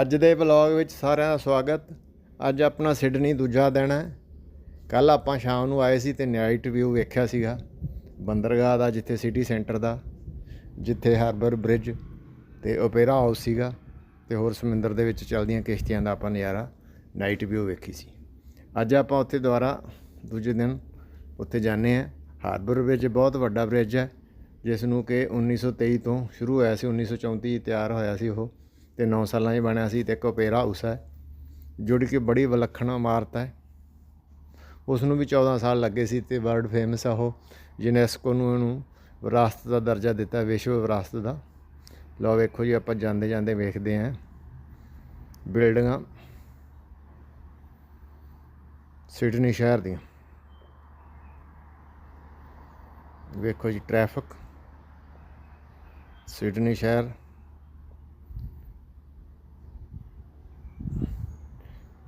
ਅੱਜ ਦੇ ਵਲੌਗ ਵਿੱਚ ਸਾਰਿਆਂ ਦਾ ਸਵਾਗਤ। ਅੱਜ ਆਪਣਾ ਸਿਡਨੀ ਦੂਜਾ ਦਿਨ ਹੈ। ਕੱਲ ਆਪਾਂ ਸ਼ਾਮ ਨੂੰ ਆਏ ਸੀ ਤੇ ਨਾਈਟ ਵਿਊ ਵੇਖਿਆ ਸੀਗਾ। ਬੰਦਰਗਾਹ ਦਾ, ਜਿੱਥੇ ਸਿਟੀ ਸੈਂਟਰ ਦਾ, ਜਿੱਥੇ ਹਾਰਬਰ ਬ੍ਰਿਜ ਤੇ ਓਪੇਰਾ ਹਾਊਸ ਸੀਗਾ ਤੇ ਹੋਰ ਸਮੁੰਦਰ ਦੇ ਵਿੱਚ ਚੱਲਦੀਆਂ ਕਿਸ਼ਤੀਆਂ ਦਾ ਆਪਾਂ ਨਜ਼ਾਰਾ ਨਾਈਟ ਵਿਊ ਵੇਖੀ ਸੀ। ਅੱਜ ਆਪਾਂ ਉੱਥੇ ਦੁਬਾਰਾ ਦੂਜੇ ਦਿਨ ਉੱਥੇ ਜਾਂਦੇ ਹਾਂ। ਹਾਰਬਰ ਬ੍ਰਿਜ ਬਹੁਤ ਵੱਡਾ ਬ੍ਰਿਜ ਹੈ, ਜਿਸ ਨੂੰ ਕਿ 1923 ਤੋਂ ਸ਼ੁਰੂ ਹੋਇਆ ਸੀ 1934 'ਚ ਤਿਆਰ ਹੋਇਆ ਸੀ ਉਹ। ਤੇ 9 ਸਾਲਾਂ 'ਚ ਬਣਿਆ ਸੀ ਤੇ ਇੱਕ ਓਪੇਰਾ ਹਾਊਸ ਹੈ, ਜਿਹੜੀ ਕਿ ਬੜੀ ਵਿਲੱਖਣ ਇਮਾਰਤ ਹੈ। ਉਸ ਨੂੰ ਵੀ 14 ਸਾਲ ਲੱਗੇ ਸੀ ਤੇ ਵਰਲਡ ਫੇਮਸ ਆ ਉਹ ਯੂਨੈਸਕੋ ਨੂੰ ਇਹਨੂੰ ਵਿਰਾਸਤ ਦਾ ਦਰਜਾ ਦਿੱਤਾ, ਵਿਸ਼ਵ ਵਿਰਾਸਤ ਦਾ। ਲਓ ਵੇਖੋ ਜੀ, ਆਪਾਂ ਜਾਂਦੇ ਜਾਂਦੇ ਵੇਖਦੇ ਆਂ ਬਿਲਡਿੰਗਾਂ ਸਿਡਨੀ ਸ਼ਹਿਰ ਦੀਆਂ। ਵੇਖੋ ਜੀ ਟ੍ਰੈਫਿਕ ਸਿਡਨੀ ਸ਼ਹਿਰ।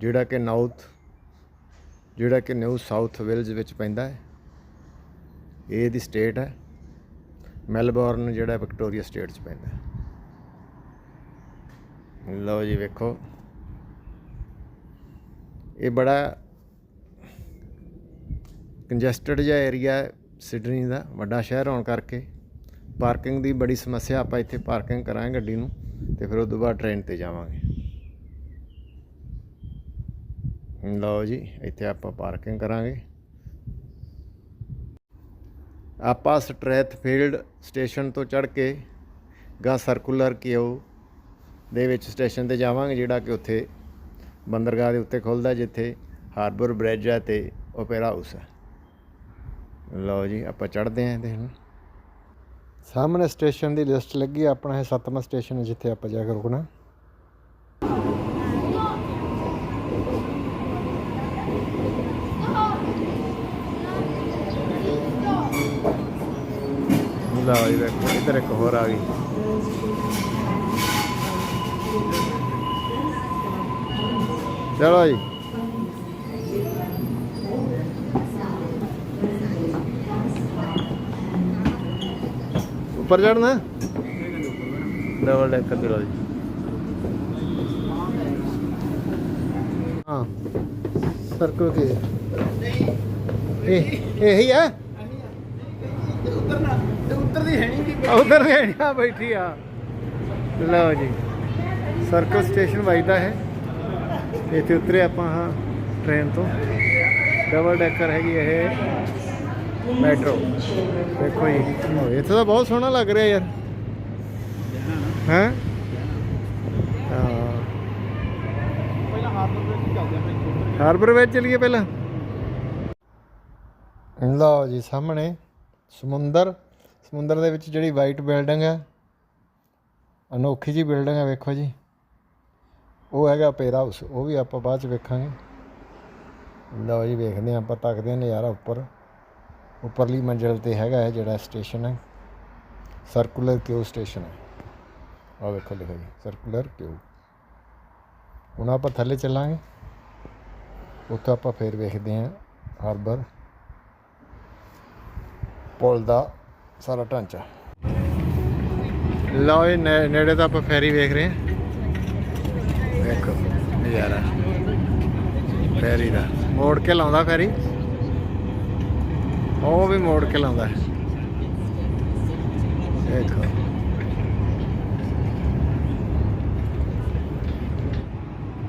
ਜਿਹੜਾ ਕਿ ਨਾਊਥ, ਜਿਹੜਾ ਕਿ ਨਿਊ ਸਾਊਥ ਵਿਲਜ਼ ਵਿੱਚ ਪੈਂਦਾ ਹੈ, ਇਹ ਇਹਦੀ ਸਟੇਟ ਹੈ। ਮੈਲਬੌਰਨ ਜਿਹੜਾ ਵਿਕਟੋਰੀਆ ਸਟੇਟ 'ਚ ਪੈਂਦਾ ਹੈ। ਲਓ ਜੀ ਵੇਖੋ। ਇਹ ਬੜਾ ਕੰਜੈਸਟਡ ਜਿਹਾ ਏਰੀਆ ਹੈ ਸਿਡਨੀ ਦਾ, ਵੱਡਾ ਸ਼ਹਿਰ ਹੋਣ ਕਰਕੇ। ਪਾਰਕਿੰਗ ਦੀ ਬੜੀ ਸਮੱਸਿਆ ਆਪਾਂ ਇੱਥੇ ਪਾਰਕਿੰਗ ਕਰਾਂਗੇ ਗੱਡੀ ਨੂੰ ਤੇ ਫਿਰ ਉਸ ਤੋਂ ਬਾਅਦ ਟ੍ਰੇਨ ਤੇ ਜਾਵਾਂਗੇ। ਲਓ ਜੀ, ਇੱਥੇ ਆਪਾਂ ਪਾਰਕਿੰਗ ਕਰਾਂਗੇ। ਆਪਾਂ ਸਟ੍ਰੈਥਫੀਲਡ ਸਟੇਸ਼ਨ ਤੋਂ ਚੜ੍ਹ ਕੇ ਗਾ ਸਰਕੂਲਰ ਕਿਓ ਦੇ ਵਿੱਚ ਸਟੇਸ਼ਨ ਤੇ ਜਾਵਾਂਗੇ, ਜਿਹੜਾ ਕਿ ਉੱਥੇ ਬੰਦਰਗਾਹ ਦੇ ਉੱਤੇ ਖੁੱਲਦਾ, ਜਿੱਥੇ ਹਾਰਬਰ ਬ੍ਰਿਜ ਹੈ ਤੇ ਓਪੇਰਾ ਹਾਊਸ ਹੈ। ਲਓ ਜੀ, ਆਪਾਂ ਚੜ੍ਹਦੇ ਆਂ ਇਹਦੇ ਹੁਣ। ਸਾਹਮਣੇ ਸਟੇਸ਼ਨ ਦੀ ਲਿਸਟ ਲੱਗੀ, ਆਪਣਾ ਇਹ ਸੱਤਵਾਂ ਸਟੇਸ਼ਨ ਹੈ ਜਿੱਥੇ ਆਪਾਂ ਜਾ ਕੇ ਰੁਕਣਾ। ਲਓ ਜੀ ਵੇਖੋ ਇੱਧਰ ਇੱਕ ਹੋਰ ਆ ਗਈ। ਚਲੋ ਜੀ। ਉੱਪਰ ਚੜਨਾ ਡਬਲ ਡੈਕਰ ਦੇ ਲਓ ਜੀ। ਹਾਂ। ਸਰਕਲ ਕੀ। ਇਹ ਇਹ ਹੀ ਤੇ ਉਤਰਦੀ ਹੈ ਨਹੀਂ ਕਿ ਉਧਰ ਵੀ ਆ ਬੈਠੀ ਆ। ਲਓ ਜੀ ਸਰਕਲ ਸਟੇਸ਼ਨ ਵੱਜਦਾ ਹੈ। ਇੱਥੇ ਉਤਰੇ ਆਪਾਂ ਹਾਂ ਟ੍ਰੇਨ ਤੋਂ। ਡਬਲ ਡੈਕਰ ਹੈਗੀ ਇਹ ਮੈਟਰੋ ਦੇਖੋ ਜੀ ਇੱਥੇ ਤਾਂ ਬਹੁਤ ਸੋਹਣਾ ਲੱਗ ਰਿਹਾ ਯਾਰ। ਹੈ? ਹਾਰਬਰ ਵਿੱਚ ਚਲੀਏ ਪਹਿਲਾਂ। ਲਓ ਜੀ ਸਾਹਮਣੇ ਸਮੁੰਦਰ। ਸਮੁੰਦਰ ਦੇ ਵਿੱਚ ਜਿਹੜੀ ਵਾਈਟ ਬਿਲਡਿੰਗ ਹੈ ਅਨੋਖੀ ਜੀ ਬਿਲਡਿੰਗ ਹੈ ਵੇਖੋ ਜੀ। ਉਹ ਹੈਗਾ opera ਹਾਊਸ ਉਹ ਵੀ ਆਪਾਂ ਬਾਅਦ ਚ ਵੇਖਾਂਗੇ। ਲਓ ਜੀ, ਵੇਖਦੇ ਹਾਂ, ਆਪਾਂ ਤੱਕਦੇ ਹਾਂ ਨਜ਼ਾਰਾ ਉੱਪਰ। ਉੱਪਰਲੀ ਮੰਜ਼ਿਲ ਤੇ ਹੈਗਾ ਹੈ ਜਿਹੜਾ ਸਟੇਸ਼ਨ ਹੈ। ਸਰਕੂਲਰ ਕਿਊ ਸਟੇਸ਼ਨ ਹੈ? ਆਹ ਵੇਖੋ ਲਿਖਿਆ ਜੀ ਸਰਕੂਲਰ ਕਿਊ ਹੁਣ ਆਪਾਂ ਥੱਲੇ ਚੱਲਾਂਗੇ। ਉੱਥੇ ਆਪਾਂ ਫੇਰ ਵੇਖਦੇ ਹਾਂ ਹਾਰਬਰ ਪੁਲ ਦਾ ਸਾਰਾ ਢਾਂਚਾ। ਲਓ ਇਹ ਨੇੜੇ ਤਾਂ ਆਪਾਂ ਫੈਰੀ ਵੇਖ ਰਹੇ ਹਾਂ। ਵੇਖੋ, ਨਜ਼ਾਰਾ। ਫੈਰੀ ਦਾ। ਮੋੜ ਕੇ ਲਾਉਂਦਾ ਫੈਰੀ। ਉਹ ਵੀ ਮੋੜ ਕੇ ਲਾਉਂਦਾ। ਦੇਖੋ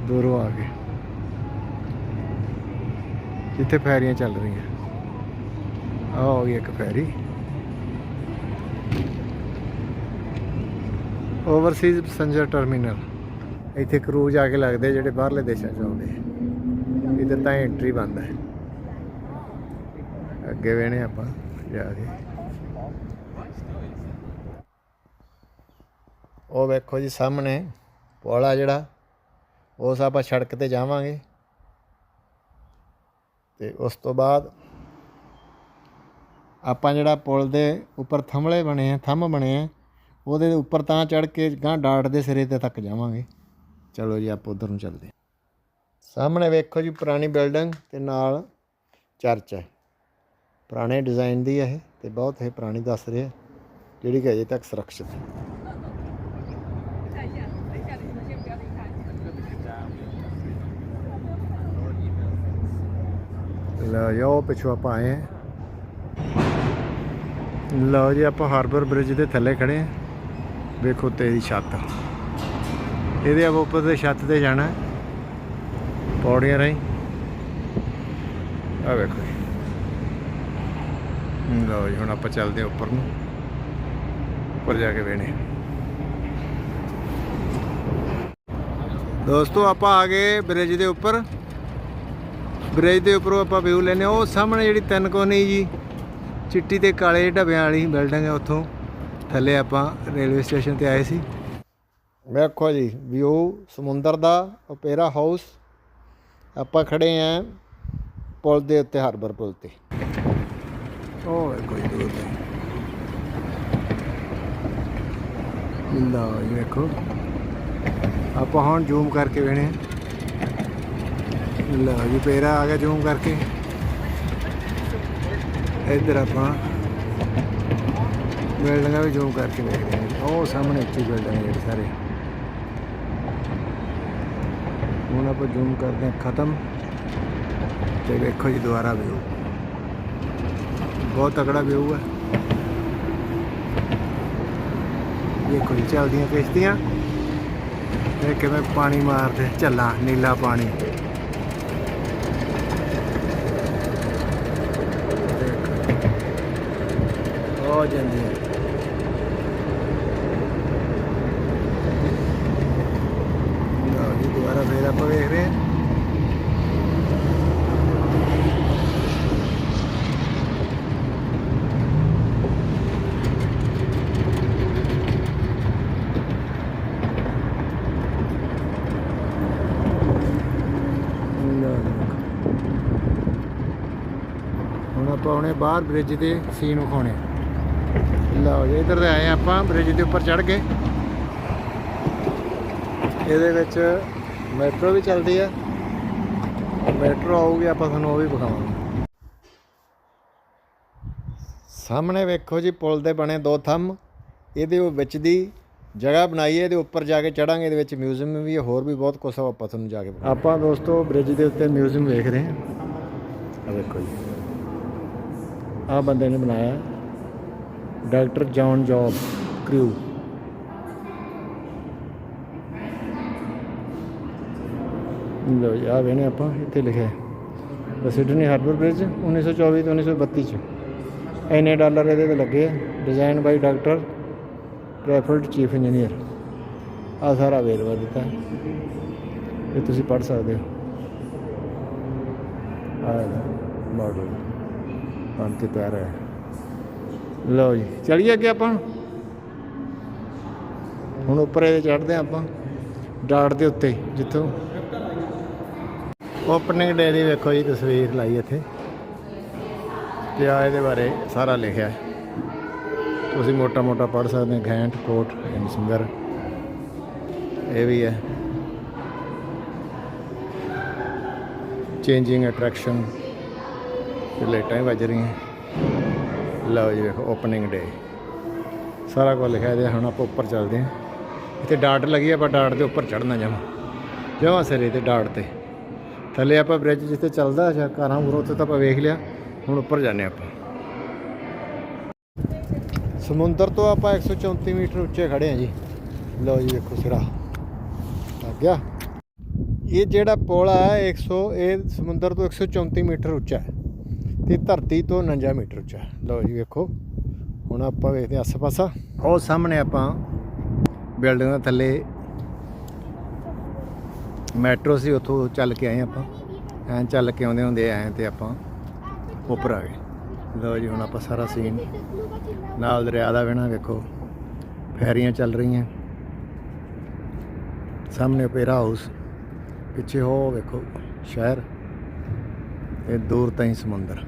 ਦੂਰੋਂ ਆ ਕੇ। ਜਿੱਥੇ ਫੈਰੀਆਂ ਚੱਲ ਰਹੀਆਂ। ਆ ਹੋ ਗਈ ਇੱਕ ਫੈਰੀ। ਓਵਰਸੀਜ਼ ਪੈਸੇਂਜਰ ਟਰਮੀਨਲ ਇੱਥੇ ਕਰੂਜ਼ ਆ ਕੇ ਲੱਗਦੇ ਜਿਹੜੇ ਬਾਹਰਲੇ ਦੇਸ਼ਾਂ 'ਚ ਆਉਂਦੇ ਇਹਦੇ ਇੱਧਰ ਤਾਂ ਐਂਟਰੀ ਬੰਦ ਹੈ ਅੱਗੇ ਵੇਣੇ ਆਪਾਂ, ਜਾ ਕੇ। ਉਹ ਵੇਖੋ ਜੀ ਸਾਹਮਣੇ ਪੁਲ ਆ ਜਿਹੜਾ ਉਸ ਆਪਾਂ ਸੜਕ ਤੇ ਜਾਵਾਂਗੇ। ਤੇ ਉਸ ਤੋਂ ਬਾਅਦ ਆਪਾਂ ਜਿਹੜਾ ਪੁਲ ਦੇ ਉੱਪਰ ਥੰਮਲੇ ਬਣੇ ਆ, ਥੰਮ ਬਣੇ ਆ ਉਹਦੇ ਉੱਪਰ ਤਾਂ ਚੜ ਕੇ ਗਾਂ ਡਾਟ ਦੇ ਸਿਰੇ ਤੇ ਤੱਕ ਜਾਵਾਂਗੇ। ਚਲੋ ਜੀ, ਆਪਾਂ ਉਧਰ ਨੂੰ ਚੱਲਦੇ ਸਾਹਮਣੇ ਵੇਖੋ ਜੀ, ਪੁਰਾਣੀ ਬਿਲਡਿੰਗ ਤੇ ਨਾਲ ਚਰਚ ਹੈ। ਪੁਰਾਣੇ ਡਿਜ਼ਾਈਨ ਦੀ ਹੈ ਇਹ ਤੇ ਬਹੁਤ ਇਹ ਪੁਰਾਣੀ ਦੱਸ ਰਹੀ ਹੈ ਜਿਹੜੀ ਕਿ ਅਜੇ ਤੱਕ ਸੁਰੱਖਿਅਤ ਹੈ। ਲਓ ਜੀ ਪਿਛੋ ਆਪਾਂ ਆਏ ਲਓ ਜੀ, ਆਪਾਂ ਹਾਰਬਰ ਬ੍ਰਿਜ ਦੇ ਥੱਲੇ ਖੜੇ ਆ ਵੇਖੋ ਤੇ ਇਹਦੀ ਛੱਤ। ਇਹਦੇ ਆਪਾਂ ਉੱਪਰ ਤੇ ਛੱਤ ਤੇ ਜਾਣਾ। ਪੌੜੀਆਂ ਰਾਹੀਂ। ਆ ਵੇਖੋ ਜੀ। ਲਓ ਜੀ, ਹੁਣ ਆਪਾਂ ਚੱਲਦੇ ਹਾਂ ਉੱਪਰ ਨੂੰ। ਉੱਪਰ ਜਾ ਕੇ ਵੇਣੇ ਦੋਸਤੋ, ਆਪਾਂ ਆ ਗਏ ਬ੍ਰਿਜ ਦੇ ਉੱਪਰ। ਬ੍ਰਿਜ ਦੇ ਉੱਪਰੋਂ ਆਪਾਂ ਵਿਊ ਲੈਨੇ ਉਹ ਸਾਹਮਣੇ ਜਿਹੜੀ ਤਿੰਨ ਕੋਨੀ ਜੀ ਚਿੱਟੀ ਤੇ ਕਾਲੇ ਢੱਬਿਆਂ ਵਾਲੀ ਬਿਲਡਿੰਗ ਹੈ ਉੱਥੋਂ। ਥੱਲੇ ਆਪਾਂ ਰੇਲਵੇ ਸਟੇਸ਼ਨ ਤੇ ਆਏ ਸੀ। ਵੇਖੋ ਜੀ ਵਿਊ ਸਮੁੰਦਰ ਦਾ ਓਪੇਰਾ ਹਾਊਸ, ਆਪਾਂ ਖੜੇ ਆਂ ਪੁਲ ਦੇ ਉੱਤੇ, ਹਾਰਬਰ ਪੁਲ ਤੇ। ਉਹ ਵੇਖੋ ਜੀ ਦੂਰ ਤੇ ਲਓ ਜੀ, ਵੇਖੋ। ਆਪਾਂ ਹੁਣ ਜ਼ੂਮ ਕਰਕੇ ਵੇਣੇ ਲਓ ਜੀ, ਪੇਰਾ ਆ ਗਿਆ ਜ਼ੂਮ ਕਰਕੇ। ਇੱਧਰ ਆਪਾਂ ਬਿਲਡਿੰਗਾਂ ਵੀ ਜ਼ੂਮ ਕਰਕੇ ਵੇਖਦੇ ਹਾਂ ਉਹ ਸਾਹਮਣੇ ਇੱਥੇ ਬਿਲਡਿੰਗ ਹੈ ਜਿਹੜੇ ਸਾਰੇ। ਹੁਣ ਆਪਾਂ ਜ਼ੂਮ ਕਰਦੇ ਹਾਂ ਖਤਮ। ਤੇ ਵੇਖੋ ਜੀ ਦੁਬਾਰਾ ਵਿਊ ਬਹੁਤ ਤਕੜਾ ਵਿਊ ਹੈ। ਵੇਖੋ ਜੀ, ਚੱਲਦੀਆਂ ਕਿਸ਼ਤੀਆਂ। ਇਹ ਕਿਵੇਂ ਪਾਣੀ ਮਾਰਦੇ ਝੱਲਾ ਨੀਲਾ ਪਾਣੀ। ਉਹ ਜਾਂਦੀ ਹੈ ਲਓ ਜੀ ਦੁਬਾਰਾ ਫੇਰ ਆਪਾਂ ਵੇਖ ਰਹੇ ਹਾਂ। ਹੁਣ ਆਪਾਂ ਹੁਣੇ ਬਾਹਰ ਬ੍ਰਿਜ ਦੇ ਸੀਨ ਵਿਖਾਉਣੇ ਲਓ ਜੀ, ਇੱਧਰ ਤੇ ਆਏ ਆਪਾਂ ਬ੍ਰਿਜ ਦੇ ਉੱਪਰ ਚੜ ਗਏ ਇਹਦੇ ਵਿੱਚ ਮੈਟਰੋ ਵੀ ਚੱਲਦੀ ਆ। ਮੈਟਰੋ ਆਊਗੀ, ਆਪਾਂ ਤੁਹਾਨੂੰ ਉਹ ਵੀ ਵਿਖਾਵਾਂਗੇ। ਸਾਹਮਣੇ ਵੇਖੋ ਜੀ, ਪੁਲ ਦੇ ਬਣੇ ਦੋ ਥੰਮ। ਇਹਦੇ ਵਿੱਚ ਦੀ ਜਗ੍ਹਾ ਬਣਾਈ ਹੈ, ਇਹਦੇ ਉੱਪਰ ਜਾ ਕੇ ਚੜਾਂਗੇ ਇਹਦੇ ਵਿੱਚ ਮਿਊਜ਼ੀਅਮ ਵੀ ਹੈ, ਹੋਰ ਵੀ ਬਹੁਤ ਕੁਝ ਆਪਾਂ ਤੁਹਾਨੂੰ ਜਾ ਕੇ ਆਪਾਂ ਦੋਸਤੋ ਬ੍ਰਿਜ ਦੇ ਉੱਤੇ ਮਿਊਜ਼ੀਅਮ ਵੇਖ ਰਹੇ ਹਾਂ। ਆ ਵੇਖੋ ਜੀ। ਆ ਬੰਦੇ ਨੇ ਬਣਾਇਆ। ਡਾਕਟਰ ਜੌਨ ਜੌਬ ਕ੍ਰਿਊ ਲੋ ਜੀ ਆ ਵੇਨੇ ਆਪਾਂ, ਇੱਥੇ ਲਿਖਿਆ ਹੈ। ਸਿਡਨੀ ਹਾਰਬਰ ਬ੍ਰਿਜ 1924 ਤੋਂ 1932 ਚ। ਇੰਨੇ ਡਾਲਰ ਇਹਦੇ ਤੇ ਲੱਗੇ ਆ। ਡਿਜ਼ਾਈਨ ਬਾਈ ਡਾਕਟਰ ਕ੍ਰੈਫਲਡ ਚੀਫ ਇੰਜੀਨੀਅਰ ਆ ਸਾਰਾ ਵੇਰਵਾ ਦਿੱਤਾ ਇਹ ਤੁਸੀਂ ਪੜ੍ਹ ਸਕਦੇ ਹੋ। ਆ ਮਾਡਲ ਅੰਤ ਪਿਆਰਾ ਹੈ। ਲਓ ਜੀ। ਚਲੀਏ ਅੱਗੇ ਆਪਾਂ। ਹੁਣ ਉੱਪਰ ਇਹਦੇ ਚੜ੍ਹਦੇ ਹਾਂ ਆਪਾਂ, ਡਾਟ ਦੇ ਉੱਤੇ, ਜਿੱਥੋਂ। ਓਪਨਿੰਗ ਡੇ ਦੀ ਵੇਖੋ ਜੀ, ਤਸਵੀਰ ਲਾਈ ਇੱਥੇ। ਤੇ ਆ ਇਹਦੇ ਬਾਰੇ ਸਾਰਾ ਲਿਖਿਆ ਹੈ। ਤੁਸੀਂ ਮੋਟਾ ਮੋਟਾ ਪੜ੍ਹ ਸਕਦੇ ਹੋ, ਘੈਂਟ ਕੋਟ ਐਂਡ ਸਿੰਗਰ ਇਹ ਵੀ ਹੈ। ਚੇਂਜਿੰਗ ਅਟਰੈਕਸ਼ਨ ਤੇ ਲਾਈਟਾਂ ਵੱਜ ਰਹੀਆਂ। ਲਓ ਜੀ ਵੇਖੋ ਓਪਨਿੰਗ ਡੇ ਸਾਰਾ ਕੁਝ ਲਿਖਿਆ ਹੈ ਹੁਣ ਆਪਾਂ ਉੱਪਰ ਚੱਲਦੇ ਹਾਂ। ਇੱਥੇ ਡਾਟ ਲੱਗੀ ਆਪਾਂ ਡਾਟ ਦੇ ਉੱਪਰ ਚੜਨਾ ਜਾਵਾਂ ਜਮਾਂ ਸਿਰੇ ਤੇ, ਡਾਟ ਤੇ। ਥੱਲੇ ਆਪਾਂ ਬ੍ਰਿਜ ਜਿੱਥੇ ਚੱਲਦਾ ਜਾਂ ਕਾਰਾਂ ਉਰੋਂ ਉੱਥੇ ਤਾਂ ਆਪਾਂ ਵੇਖ ਲਿਆ। ਹੁਣ ਉੱਪਰ ਜਾਂਦੇ ਆਪਾਂ। ਸਮੁੰਦਰ ਤੋਂ ਆਪਾਂ 134 ਮੀਟਰ ਉੱਚੇ ਖੜੇ ਹਾਂ ਜੀ। ਲਓ ਜੀ ਵੇਖੋ ਸਿਰਾ। ਆ ਗਿਆ। ਇਹ ਜਿਹੜਾ ਪੁਲ ਆ 100 ਇਹ ਸਮੁੰਦਰ ਤੋਂ 134 ਮੀਟਰ ਉੱਚਾ ਹੈ। ਤੇ ਧਰਤੀ ਤੋਂ 49 ਮੀਟਰ ਉੱਚਾ। ਲਓ ਜੀ ਵੇਖੋ, ਹੁਣ ਆਪਾਂ ਵੇਖਦੇ ਹਾਂ ਆਸ-ਪਾਸਾ। ਉਹ ਸਾਹਮਣੇ ਆਪਾਂ ਬਿਲਡਿੰਗ ਦੇ ਥੱਲੇ ਮੈਟਰੋ ਸੀ, ਉੱਥੋਂ ਚੱਲ ਕੇ ਆਏ ਆਪਾਂ। ਐਂ ਚੱਲ ਕੇ ਆਉਂਦੇ ਹੁੰਦੇ ਆਏ ਤੇ ਆਪਾਂ ਉੱਪਰ ਆ ਗਏ। ਲਓ ਜੀ, ਹੁਣ ਆਪਾਂ ਸਾਰਾ ਸੀਨ ਨਾਲ ਦਰਿਆ ਦਾ ਵੇਣਾ ਵੇਖੋ। ਫੈਰੀਆਂ ਚੱਲ ਰਹੀਆਂ। ਸਾਹਮਣੇ ਓਪੇਰਾ ਹਾਊਸ ਪਿੱਛੇ ਹੋ ਵੇਖੋ, ਸ਼ਹਿਰ। ਤੇ ਦੂਰ ਤਾਈਂ ਸਮੁੰਦਰ।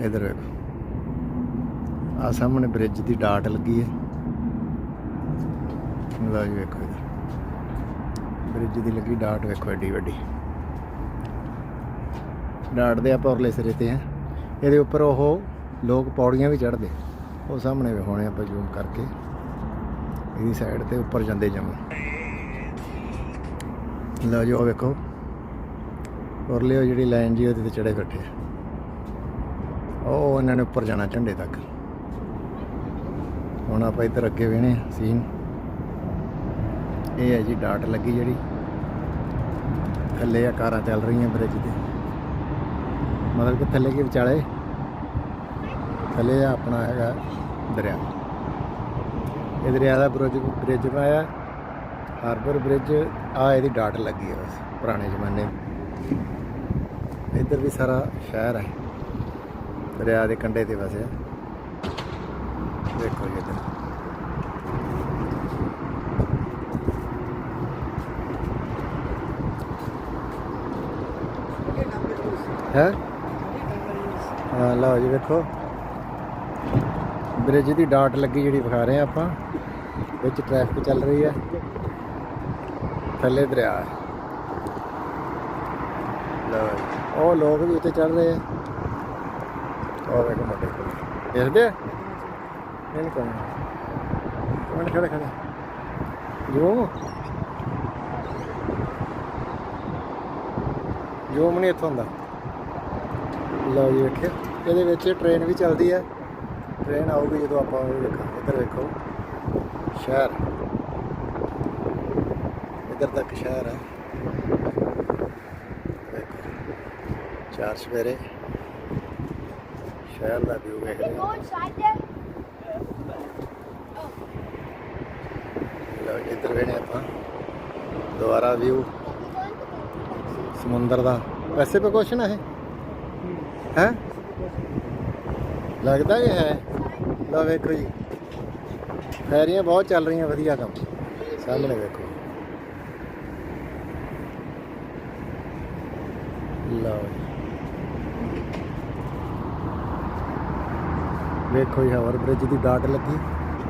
ਇਧਰ ਵੇਖੋ। ਆ ਸਾਹਮਣੇ ਬ੍ਰਿਜ ਦੀ ਡਾਟ ਲੱਗੀ ਹੈ। ਲਓ ਜੀ ਵੇਖੋ ਇਧਰ। ਬ੍ਰਿਜ ਦੀ ਲੱਗੀ ਡਾਟ ਵੇਖੋ ਐਡੀ ਵੱਡੀ। ਡਾਟ ਦੇ ਆਪਾਂ ਉਰਲੇ ਸਿਰੇ ਤੇ ਆ। ਇਹਦੇ ਉੱਪਰ ਉਹ ਲੋਕ ਪੌੜੀਆਂ ਵੀ ਚੜ੍ਹਦੇ। ਉਹ ਸਾਹਮਣੇ ਵਿਖਾਉਣੇ ਆਪਾਂ ਜ਼ੂਮ ਕਰਕੇ। ਇਹਦੀ ਸਾਈਡ ਤੇ ਉੱਪਰ ਜਾਂਦੇ ਜਾਵਾਂ ਲਓ ਜੀ ਉਹ ਵੇਖੋ। ਉਰਲੇ ਉਹ ਜਿਹੜੀ ਲਾਈਨ ਜੀ ਉਹਦੇ ਤੇ ਚੜੇ ਬੈਠੇ ਆ। ਉਹ ਇਹਨਾਂ ਨੇ ਉੱਪਰ ਜਾਣਾ ਝੰਡੇ ਤੱਕ। ਹੁਣ ਆਪਾਂ ਇੱਧਰ ਅੱਗੇ ਵੇਣੇ ਸੀਨ ਇਹ ਹੈ ਜੀ ਡਾਟ ਲੱਗੀ ਜਿਹੜੀ। ਥੱਲੇ ਆ ਕਾਰਾਂ ਚੱਲ ਰਹੀਆਂ ਬ੍ਰਿਜ ਤੇ। ਮਤਲਬ ਕਿ ਥੱਲੇ ਕੀ ਵਿਚਾਲੇ? ਥੱਲੇ ਆ ਆਪਣਾ ਹੈਗਾ ਦਰਿਆ। ਇਹ ਦਰਿਆ ਦਾ ਬ੍ਰਿਜ ਬ੍ਰਿਜ ਬਣਾਇਆ। ਹਾਰਬਰ ਬ੍ਰਿਜ ਆ ਇਹਦੀ ਡਾਟ ਲੱਗੀ ਹੈ ਬਸ, ਪੁਰਾਣੇ ਜ਼ਮਾਨੇ ਇੱਧਰ ਵੀ ਸਾਰਾ ਸ਼ਹਿਰ ਹੈ। ਦਰਿਆ ਦੇ ਕੰਢੇ ਤੇ ਵਸਿਆ। ਦੇਖੋ ਜੀ ਇੱਧਰ। ਹੈ? ਹਾਂ, ਲਓ ਜੀ ਵੇਖੋ। ਬ੍ਰਿਜ ਦੀ ਡਾਟ ਲੱਗੀ ਜਿਹੜੀ ਵਿਖਾ ਰਹੇ ਆ ਆਪਾਂ। ਵਿੱਚ ਟ੍ਰੈਫਿਕ ਚੱਲ ਰਹੀ ਹੈ। ਥੱਲੇ ਦਰਿਆ ਲਓ ਜੀ। ਉਹ ਲੋਕ ਵੀ ਉੱਤੇ ਚੜ ਰਹੇ ਆ ਉਹ ਵੇਖੋ ਮੁੰਡੇ ਦੇਖਦੇ ਆ? ਨਹੀਂ ਕੋਈ ਕੌਣ ਜੋ ਜੋ ਮਨੀ ਇੱਥੋਂ ਹੁੰਦਾ। ਲਓ ਜੀ, ਵੇਖਿਓ। ਇਹਦੇ ਵਿੱਚ ਟ੍ਰੇਨ ਵੀ ਚੱਲਦੀ ਹੈ। ਟ੍ਰੇਨ ਆਊਗੀ ਜਦੋਂ ਆਪਾਂ ਉਹ ਵੇਖਾਂ ਇੱਧਰ ਵੇਖੋ। ਸ਼ਹਿਰ। ਇੱਧਰ ਤੱਕ ਸ਼ਹਿਰ ਹੈ। ਚਾਰ ਸਵੇਰੇ। ਸ਼ਹਿਰ ਦਾ ਵਿਊ ਵੇਖ ਰਹੇ ਹੋ. ਲਓ ਇੱਧਰ ਵੇਣੇ ਆਪਾਂ। ਦੁਬਾਰਾ ਵਿਊ ਸਮੁੰਦਰ ਦਾ। ਵੈਸੇ ਪੇ ਕੁਛ ਨਾ ਹੈ ਹੈ? ਲੱਗਦਾ ਇਹ ਹੈ। ਲਓ ਵੇਖੋ ਜੀ। ਫੈਰੀਆਂ ਬਹੁਤ ਚੱਲ ਰਹੀਆਂ ਵਧੀਆ ਕੰਮ। ਸਾਹਮਣੇ ਵੇਖੋ। ਲਓ ਜੀ। ਵੇਖੋ ਜੀ, ਹਵਰ ਬ੍ਰਿਜ ਦੀ ਡਾਟ ਲੱਗੀ।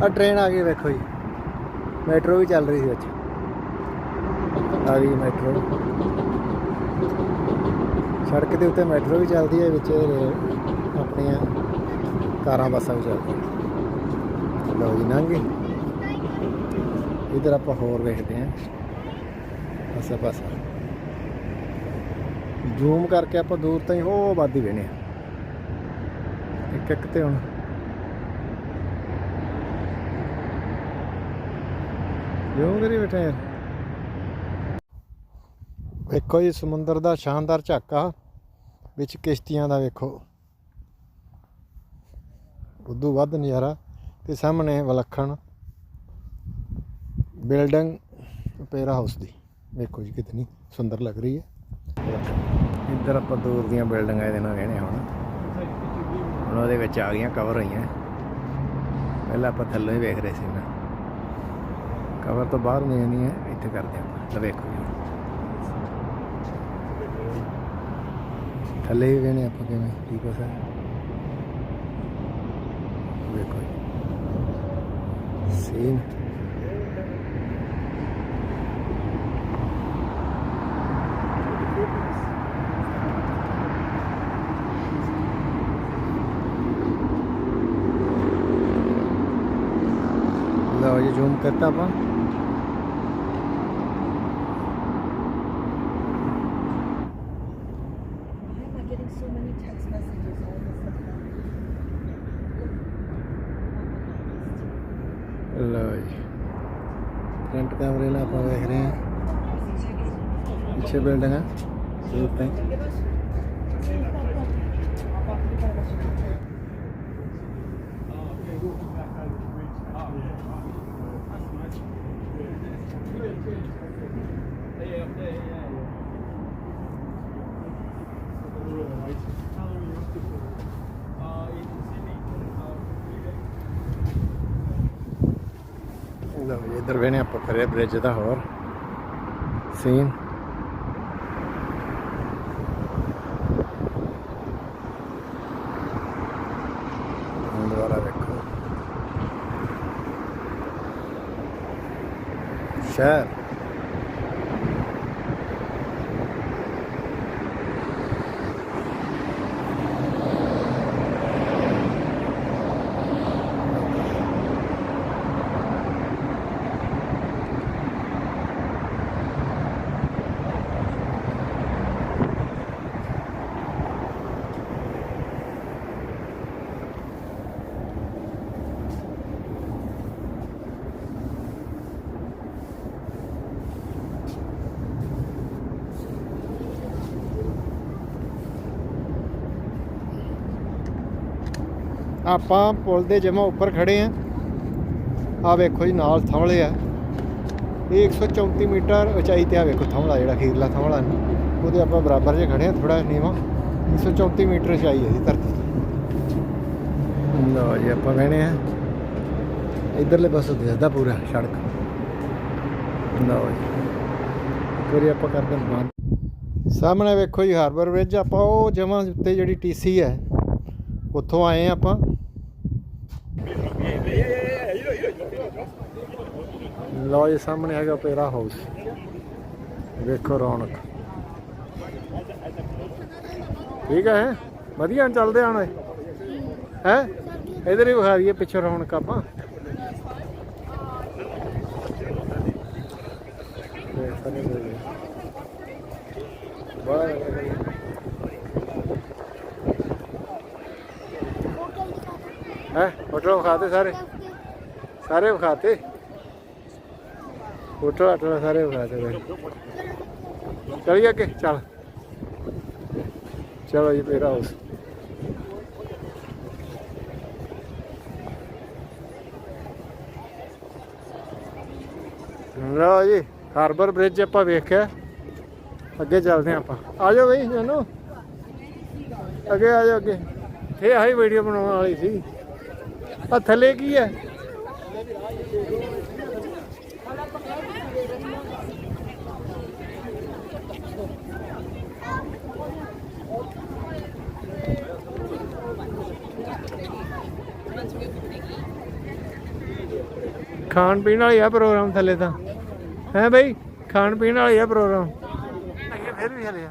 ਆ ਟ੍ਰੇਨ ਆ ਗਈ, ਵੇਖੋ ਜੀ। ਮੈਟਰੋ ਵੀ ਚੱਲ ਰਹੀ ਸੀ ਵਿੱਚ। ਆ ਗਈ ਮੈਟਰੋ ਸੜਕ ਦੇ ਉੱਤੇ ਮੈਟਰੋ ਵੀ ਚੱਲਦੀ ਹੈ, ਵਿੱਚ ਆਪਣੀਆਂ ਕਾਰਾਂ, ਬੱਸਾਂ ਵੀ ਚੱਲਦੀਆਂ। ਲਓ ਜੀ, ਲੰਘ ਇਧਰ ਆਪਾਂ ਹੋਰ ਵੇਖਦੇ ਹਾਂ। ਆਸੇ ਪਾਸੇ। ਜ਼ੂਮ ਕਰਕੇ ਆਪਾਂ ਦੂਰ ਤਾਈਂ ਹੋ ਵਾਦੀ ਵੇਨੇ ਇੱਕ ਇੱਕ ਤੇ ਹੁਣ ਜ਼ੂਮ ਕਰੀ ਬੈਠਾ ਯਾਰ ਵੇਖੋ ਜੀ, ਸਮੁੰਦਰ ਦਾ ਸ਼ਾਨਦਾਰ ਝਾਕਾ, ਵਿੱਚ ਕਿਸ਼ਤੀਆਂ ਦਾ ਵੇਖੋ। ਉਦੋਂ ਵੱਧ ਨਜ਼ਾਰਾ ਤੇ ਸਾਹਮਣੇ ਵਿਲੱਖਣ ਬਿਲਡਿੰਗ ਪੇਰਾ ਹਾਊਸ ਦੀ। ਵੇਖੋ ਜੀ, ਕਿਤਨੀ ਸੁੰਦਰ ਲੱਗ ਰਹੀ ਹੈ। ਇੱਧਰ ਆਪਾਂ ਦੂਰ ਦੀਆਂ ਬਿਲਡਿੰਗਾਂ ਇਹਦੇ ਨਾਲ ਵੇਣੇ ਹੁਣ। ਹੁਣ ਉਹਦੇ ਵਿੱਚ ਆ ਗਈਆਂ ਕਵਰ ਹੋਈਆਂ। ਪਹਿਲਾਂ ਆਪਾਂ ਥੱਲੋਂ ਹੀ ਵੇਖ ਰਹੇ ਸੀ ਨਾ ਕਵਰ ਤੋਂ ਬਾਹਰ ਨਹੀਂ ਹੈ, ਇੱਥੇ ਕਰਦੇ ਆਪਾਂ। ਵੇਖੋ ਜੀ। ਥੱਲੇ ਵੀ ਵੇਣੇ ਆਪਾਂ ਕਿਵੇਂ ਕੀ ਕੁਛ ਵੇਖੋ ਸੀਨ ਲਓ ਜੀ ਜ਼ੂਮ ਕਰਤਾ ਆਪਾਂ। ਲਓ ਜੀ। ਫਰੰਟ ਕੈਮਰੇ ਨਾਲ ਆਪਾਂ ਵੇਖ ਰਹੇ ਹਾਂ। ਪਿੱਛੇ ਬਿਲਡਿੰਗ ਹੈ ਦੂਰ ਤਾਈਂ ਇੱਧਰ ਵੇਨੇ ਆਪਾਂ ਕਰੇ ਬ੍ਰਿਜ ਦਾ ਹੋਰ। ਸੀਨ ਦੁਬਾਰਾ ਵੇਖੋ। ਸ਼ਹਿਰ। ਆਪਾਂ ਪੁਲ ਦੇ ਜਮਾ ਉੱਪਰ ਖੜੇ ਆ। ਆ ਵੇਖੋ ਜੀ, ਨਾਲ ਥੰਮਲੇ ਆ। ਇਹ 134 ਮੀਟਰ ਉਚਾਈ ਤੇ ਆ ਵੇਖੋ ਥੰਮਲਾ ਜਿਹੜਾ ਖੀਰਲਾ ਥੰਮਲਾ ਉਹਦੇ ਆਪਾਂ ਬਰਾਬਰ ਜੇ ਖੜੇ ਆ ਥੋੜਾ ਨੀਵਾ। 134 ਮੀਟਰ ਉਚਾਈ ਹੈ ਜੀ, ਧਰਤੀ ਤੋਂ। ਜੀ, ਆਪਾਂ ਬਹਿਣੇ ਆ। ਇਧਰਲੇ ਪਾਸੋਂ ਦਿਸਦਾ ਪੂਰਾ ਸੜਕ। ਲਓ ਜੀ। ਇੱਕ ਆਪਾਂ ਕਰਦੇ ਹਾਂ ਸਾਹਮਣੇ ਵੇਖੋ ਜੀ ਹਾਰਬਰ ਬ੍ਰਿਜ ਆਪਾਂ ਉਹ ਜਮਾਂ ਉੱਤੇ ਜਿਹੜੀ ਟੀਸੀ ਹੈ, ਉੱਥੋਂ ਆਏ ਹਾਂ ਆਪਾਂ। ਲਓ ਜੀ, ਸਾਹਮਣੇ ਹੈਗਾ ਪੇਰਾ ਹਾਊਸ ਵੇਖੋ ਰੌਣਕ। ਠੀਕ ਹੈ, ਵਧੀਆ ਚੱਲਦੇ ਹੁਣ ਹੈ? ਇਧਰ ਹੀ ਵਿਖਾ ਦਈਏ ਪਿੱਛੇ ਰੌਣਕ ਆਪਾਂ। ਹੈ? ਹੋਟਲ ਵਿਖਾਤੇ ਸਾਰੇ? ਸਾਰੇ ਵਿਖਾਤੇ ਹੋਟਲ ਹੋਟਲ ਸਾਰੇ ਵਿਖਾਤੇ ਬਈ ਚਲੀਏ ਅੱਗੇ, ਚੱਲ। ਚਲੋ ਜੀ ਪੇਰਾ ਹਾਊਸ ਲਓ ਜੀ, ਹਾਰਬਰ ਬ੍ਰਿਜ ਆਪਾਂ ਵੇਖਿਆ। ਅੱਗੇ ਚੱਲਦੇ ਹਾਂ ਆਪਾਂ। ਆ ਜਾਓ ਬਈ, ਜਾਨੋ। ਅੱਗੇ ਆ ਜਾਓ ਅੱਗੇ। ਇਹ ਆਹੀ ਵੀਡੀਓ ਬਣਾਉਣ ਵਾਲੀ ਸੀ। ਆ ਥੱਲੇ ਕੀ ਹੈ? ਖਾਣ ਪੀਣ ਵਾਲੀ ਆ ਪ੍ਰੋਗਰਾਮ ਥੱਲੇ ਤਾਂ। ਹੈ ਬਈ? ਖਾਣ ਪੀਣ ਵਾਲੀ ਆ ਪ੍ਰੋਗਰਾਮ। ਅੱਗੇ ਫਿਰ ਵੀ ਹਲੇ।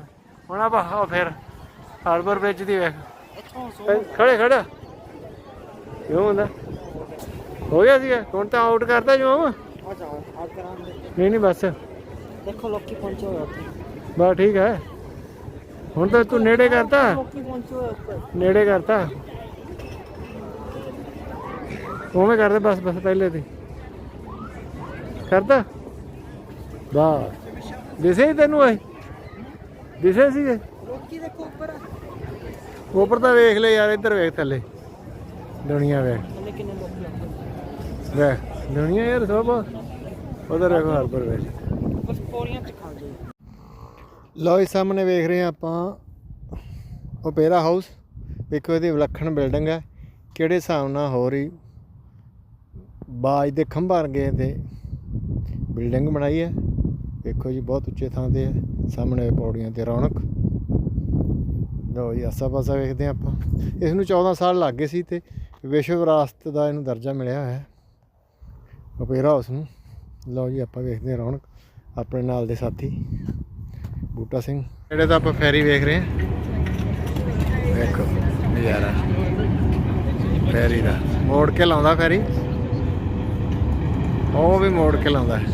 ਹੁਣ ਆਪਾਂ ਆਹ ਫਿਰ। ਹਾਰਬਰ ਬ੍ਰਿਜ ਦੀ ਵੇਖ। ਖੜੇ ਖੜਾ। ਕਿਉਂ ਹੁੰਦਾ? ਹੋ ਗਿਆ ਸੀਗਾ। ਹੁਣ ਤਾਂ ਆਊਟ ਕਰਤਾ ਜੋ ਆ ਜਾਓ ਆ ਕਰਾਂਗੇ ਨਹੀਂ ਨਹੀਂ ਬਸ। ਦੇਖੋ ਲੋਕੀ ਪਹੁੰਚੇ ਹੋਏ ਉੱਥੇ। ਬਸ ਠੀਕ ਹੈ ਹੁਣ ਤਾਂ ਤੂੰ ਨੇੜੇ ਕਰਤਾ। ਲੋਕੀ ਪਹੁੰਚੇ ਹੋਏ ਉੱਪਰ ਨੇੜੇ ਕਰਤਾ। ਉਵੇਂ ਕਰਦੇ ਬਸ ਬਸ ਪਹਿਲੇ ਤੇ। ਕਰਤਾ ਬਸ। ਦਿਸੇ ਤੈਨੂੰ ਆਏ ਦਿਸੇ ਸੀ ਲੋਕੀ ਦੇਖੋ ਉੱਪਰ ਉੱਪਰ ਤਾਂ ਵੇਖ ਲੈ ਯਾਰ ਇੱਧਰ ਵੇਖ ਥੱਲੇ। ਦੁਨੀਆ ਵੇਖ। ਥੱਲੇ ਕਿੰਨੇ ਲੋਕੀ ਆਉਂਦੇ ਵੇਖ ਦੁਨੀਆ ਯਾਰ ਸਭ। ਉਧਰ ਵੇਖੋ ਹਾਰਬਰ ਵੇਖ। ਬਸ ਪੌੜੀਆਂ ਤੇ ਖਾ ਗਏ ਲਓ ਇਸ ਸਾਹਮਣੇ ਵੇਖ ਰਹੇ ਹਾਂ ਆਪਾਂ। ਓਪੇਰਾ ਹਾਊਸ ਵੇਖੋ ਇਹਦੀ ਵਿਲੱਖਣ ਬਿਲਡਿੰਗ ਹੈ। ਕਿਹੜੇ ਹਿਸਾਬ ਨਾਲ ਹੋ ਰਹੀ? ਬਾਜ ਦੇ ਖੰਭਾਂ ਵਰਗੇ ਤੇ ਬਿਲਡਿੰਗ ਬਣਾਈ ਹੈ। ਵੇਖੋ ਜੀ, ਬਹੁਤ ਉੱਚੇ ਥਾਂ ਤੇ ਹੈ। ਸਾਹਮਣੇ ਪੌੜੀਆਂ ਤੇ ਰੌਣਕ। ਲਓ ਜੀ ਆਸਾ ਪਾਸਾ ਵੇਖਦੇ ਹਾਂ ਆਪਾਂ। ਇਸ ਨੂੰ 14 ਸਾਲ ਲੱਗ ਗਏ ਸੀ ਤੇ ਵਿਸ਼ਵ ਵਿਰਾਸਤ ਦਾ ਇਹਨੂੰ ਦਰਜਾ ਮਿਲਿਆ ਹੋਇਆ ਹੈ। ਓਪੇਰਾ ਹਾਊਸ ਨੂੰ। ਲਓ ਜੀ, ਆਪਾਂ ਵੇਖਦੇ ਹਾਂ ਰੌਣਕ। ਆਪਣੇ ਨਾਲ ਦੇ ਸਾਥੀ, ਬੂਟਾ ਸਿੰਘ। ਜਿਹੜੇ ਤਾਂ ਆਪਾਂ ਫੈਰੀ ਵੇਖ ਰਹੇ ਹਾਂ। ਵੇਖੋ ਨਜ਼ਾਰਾ। ਫੈਰੀ ਦਾ। ਮੋੜ ਕੇ ਲਾਉਂਦਾ ਫੈਰੀ। ਉਹ ਵੀ ਮੋੜ ਕੇ ਲਾਉਂਦਾ ਹੈ।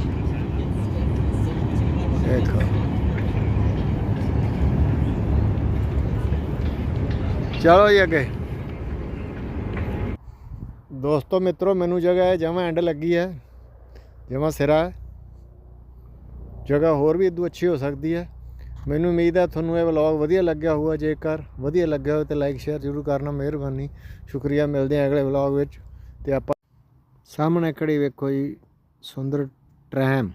ਚਲੋ ਜੀ ਅੱਗੇ। ਦੋਸਤੋ, ਮਿੱਤਰੋ, ਮੈਨੂੰ ਜਗ੍ਹਾ ਹੈ, ਜਮਾ ਐਂਡ ਲੱਗੀ ਹੈ, ਜਮਾ ਸਿਰਾ ਜਗ੍ਹਾ ਹੋਰ ਵੀ ਇਦੋਂ ਅੱਛੀ ਹੋ ਸਕਦੀ ਹੈ। ਮੈਨੂੰ ਉਮੀਦ ਹੈ ਤੁਹਾਨੂੰ ਇਹ ਵਲੌਗ ਵਧੀਆ ਲੱਗਿਆ ਹੋਊਗਾ, ਜੇਕਰ ਵਧੀਆ ਲੱਗਿਆ ਹੋਵੇ ਤਾਂ ਲਾਈਕ ਸ਼ੇਅਰ ਜ਼ਰੂਰ ਕਰਨਾ, ਮਿਹਰਬਾਨੀ। ਸ਼ੁਕਰੀਆ, ਮਿਲਦੇ ਹਾਂ ਅਗਲੇ ਵਲੌਗ ਵਿੱਚ। ਤੇ ਆਪਾਂ ਸਾਹਮਣੇ ਖੜੀ ਵੇਖੋ ਜੀ। ਸੁੰਦਰ ਟ੍ਰੈਮ